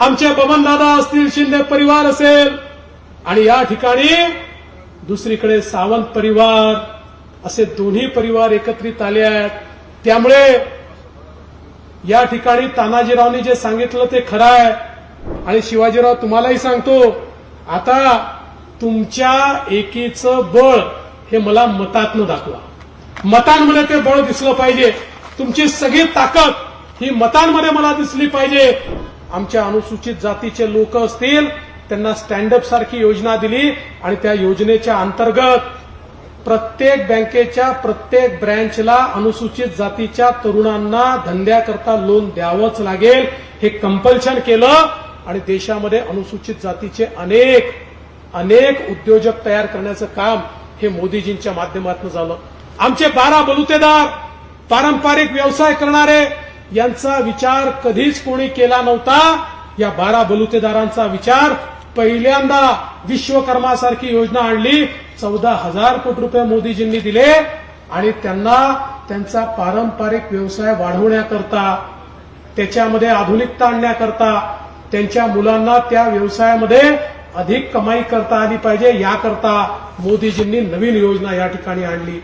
आमचे बबनदादा असतील शिंदे परिवार असेल आणि या ठिकाणी दुसरीकडे सावंत परिवार असे दोन्ही परिवार एकत्रित आले आहेत. त्यामुळे या ठिकाणी तानाजीरावनी जे सांगितलं ते खरं आहे. आणि शिवाजीराव तुम्हालाही सांगतो आता तुमच्या एकीचं बळ हे मला मतातनं दाखवा. मतांमध्ये ते बळ दिसलं पाहिजे. तुमची सगळी ताकद ही मतांमध्ये मला दिसली पाहिजे. आमच्या अनुसूचित जातीचे लोक असतील त्यांना स्टँडअप सारखी योजना दिली आणि त्या योजनेच्या अंतर्गत प्रत्येक बँकेच्या प्रत्येक ब्रँचला अनुसूचित जातीच्या तरुणांना धंद्याकरता लोन द्यावंच लागेल. हे कंपल्शन केलं आणि देशामध्ये अनुसूचित जातीचे अनेक अनेक उद्योजक तयार करण्याचं काम हे मोदीजींच्या माध्यमातून झालं. आमचे बारा बलुतेदार पारंपरिक व्यवसाय करणारे यांचा विचार कधीच कोणी केला नव्हता. या बारा बलुतेदारांचा विचार पहिल्यांदा विश्वकर्मासारखी योजना आणली. चौदा हजार कोटी रुपये मोदीजींनी दिले आणि त्यांना त्यांचा पारंपरिक व्यवसाय वाढवण्याकरता त्याच्यामध्ये आधुनिकता आणण्याकरता त्यांच्या मुलांना त्या व्यवसायामध्ये अधिक कमाई करता आली पाहिजे. याकरता मोदीजींनी नवीन योजना या ठिकाणी आणली.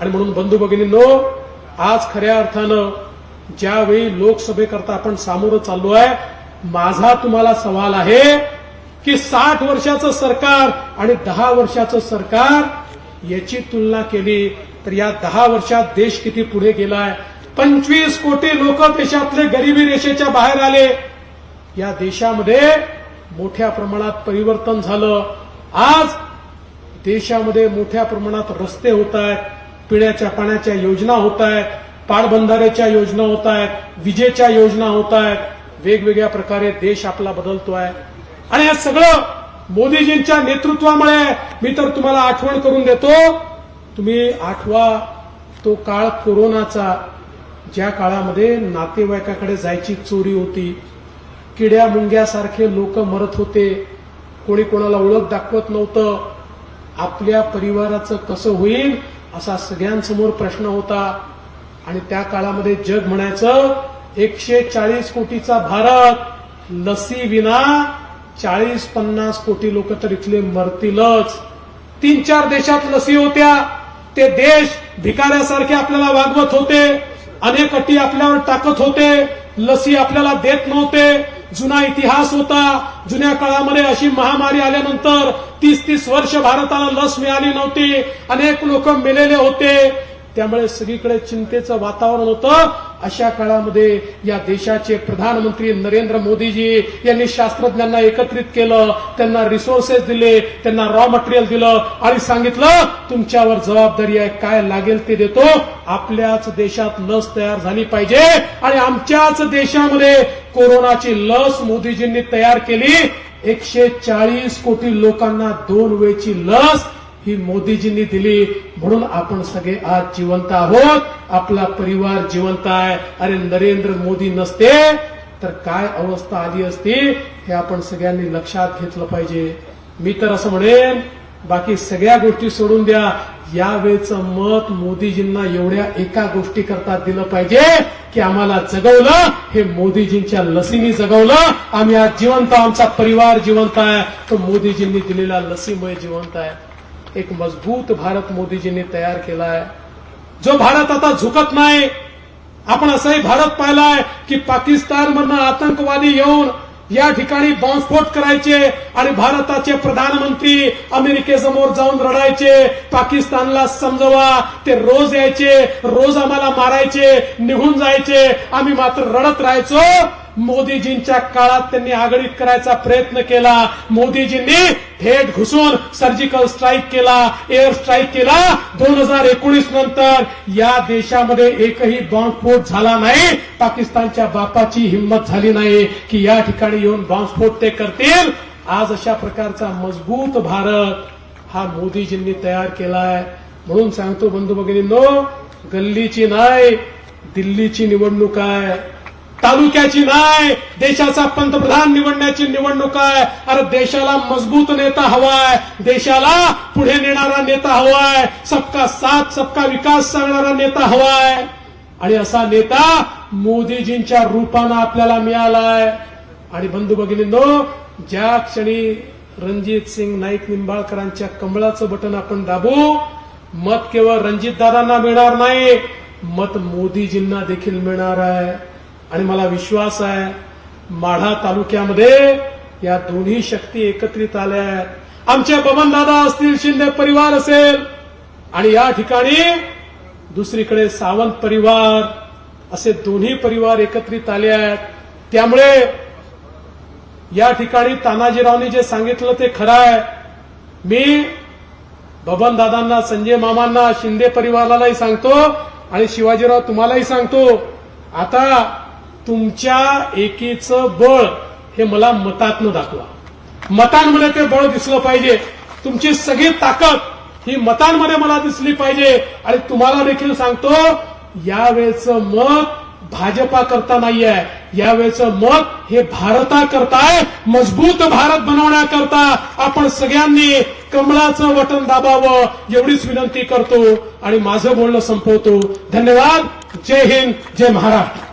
आणि म्हणून बंधू भगिनींनो आज खऱ्या अर्थानं ज्यावेळी लोकसभेकरता आपण सामोरं चाललो आहे माझा तुम्हाला सवाल आहे की साठ वर्षाचं सरकार आणि दहा वर्षाचं सरकार याची तुलना केली तर या दहा वर्षात देश किती पुढे गेलाय? पंचवीस कोटी लोक देशातले गरिबी रेषेच्या बाहेर आले. या देशामध्ये मोठ्या प्रमाणात परिवर्तन झालं. आज देशामध्ये मोठ्या प्रमाणात रस्ते होत आहेत पिण्याच्या पाण्याच्या योजना होत आहेत पाटबंधाऱ्याच्या योजना होत आहेत विजेच्या योजना होत आहेत. वेगवेगळ्या प्रकारे देश आपला बदलतो आहे. आणि हे सगळं मोदीजींच्या नेतृत्वामुळे मी तर तुम्हाला आठवण करून देतो. तुम्ही आठवा तो काळ कोरोनाचा ज्या काळामध्ये नातेवाईकाकडे जायची चोरी होती. किड्या मुंग्यासारखे लोक मरत होते. कोणी कोणाला ओळख दाखवत नव्हतं. आपल्या परिवाराचं कसं होईल असा सगळ्यांसमोर प्रश्न होता. आणि त्या काळामध्ये जग म्हणायचं एकशे चाळीस कोटीचा भारत लसी विना चाळीस पन्नास कोटी लोक तर इथले मरतीलच. तीन चार देशात लसी होत्या. ते देश भिकाऱ्यासारखे आपल्याला वागवत होते. अनेक अटी आपल्यावर टाकत होते. लसी आपल्याला देत नव्हते. जुना इतिहास होता. जुन्या काळामध्ये अशी महामारी आल्यानंतर तीस तीस वर्ष भारताला लस मिळाली नव्हती. अनेक लोक मेलेले होते. त्यामुळे सगळीकडे चिंतेचं वातावरण होतं. अशा काळामध्ये या देशाचे प्रधानमंत्री नरेंद्र मोदीजी यांनी शास्त्रज्ञांना एकत्रित केलं त्यांना रिसोर्सेस दिले त्यांना रॉ मटेरियल दिलं आणि सांगितलं तुमच्यावर जबाबदारी आहे काय लागेल ते देतो. आपल्याच देशात लस तयार झाली पाहिजे आणि आमच्याच देशामध्ये कोरोनाची लस मोदीजींनी तयार केली. एकशे चाळीस कोटी लोकांना दोन वेळची लस ही मोदीजींनी दिली. म्हणून आपण सगळे आज जिवंत आहोत. आपला परिवार जिवंत आहे. अरे नरेंद्र मोदी नसते तर काय अवस्था आली असती हे आपण सगळ्यांनी लक्षात घेतलं पाहिजे. मी तर असं म्हणेन बाकी सगळ्या गोष्टी सोडून द्या. यावेळचं मत मोदीजींना एवढ्या एका गोष्टी करता दिलं पाहिजे की आम्हाला जगवलं हे मोदीजींच्या लसीनी जगवलं. आम्ही आज जिवंत आमचा परिवार जिवंत आहे. तो मोदीजींनी दिलेल्या लसीमुळे जिवंत आहे. एक मजबूत भारत मोदीजींनी तयार केलाय. जो भारत आता झुकत नाही आपण असंही भारत पाहिलाय की पाकिस्तान मधनं आतंकवादी येऊन या ठिकाणी बॉम्बस्फोट करायचे आणि भारताचे प्रधानमंत्री अमेरिकेसमोर जाऊन रडायचे. पाकिस्तानला समजवा ते रोज यायचे रोज आम्हाला मारायचे निघून जायचे. आम्ही मात्र रडत राहायचो. मोदीजींच्या काळात त्यांनी आघाडीत करायचा प्रयत्न केला. मोदीजींनी थेट घुसून सर्जिकल स्ट्राईक केला एअर स्ट्राईक केला. दोन हजार एकोणीस नंतर या देशामध्ये एकही बॉम्बस्फोट झाला नाही. पाकिस्तानच्या बापाची हिंमत झाली नाही की या ठिकाणी येऊन बॉम्बस्फोट ते करतील. आज अशा प्रकारचा मजबूत भारत हा मोदीजींनी तयार केलाय. म्हणून सांगतो बंधू भगिनींनो गल्लीची नाही दिल्लीची निवडणूक आहे. तालुक्याची नाही देशाचा पंतप्रधान निवडण्याची निवडणूक आहे. अरे देशाला मजबूत नेता हवाय देशाला पुढे नेणारा नेता हवाय सबका साथ सबका विकास सांगणारा नेता हवाय. आणि असा नेता मोदीजींच्या रूपानं आपल्याला मिळालाय. आणि बंधू भगिनींनो ज्या क्षणी रणजित सिंग नाईक निंबाळकरांच्या कमळाचं बटन आपण दाबू मत केवळ रणजित दादांना मिळणार नाही मत मोदीजींना देखील मिळणार आहे. आणि मला विश्वास आहे माढा तालुक्यामध्ये या दोन्ही शक्ती एकत्रित आल्या आहेत. आमच्या बबनदादा असतील शिंदे परिवार असेल आणि या ठिकाणी दुसरीकडे सावंत परिवार असे दोन्ही परिवार एकत्रित आले आहेत. त्यामुळे या ठिकाणी तानाजीरावनी जे सांगितलं ते खरं आहे. मी बबनदादांना संजय मामांना शिंदे परिवारालाही सांगतो आणि शिवाजीराव तुम्हालाही सांगतो. आता तुमच्या एकीचं बळ हे मला मतातनं दाखवा. मतांमध्ये ते बळ दिसलं पाहिजे. तुमची सगळी ताकद ही मतांमध्ये मला दिसली पाहिजे. आणि तुम्हाला देखील सांगतो यावेळेचं मत भाजपा करता नाहीये. यावेळेचं मत हे भारता करताय. मजबूत भारत बनवण्याकरता आपण सगळ्यांनी कमळाचं बटन दाबावं एवढीच विनंती करतो. आणि माझं बोलणं संपवतो. धन्यवाद. जय हिंद. जय महाराष्ट्र.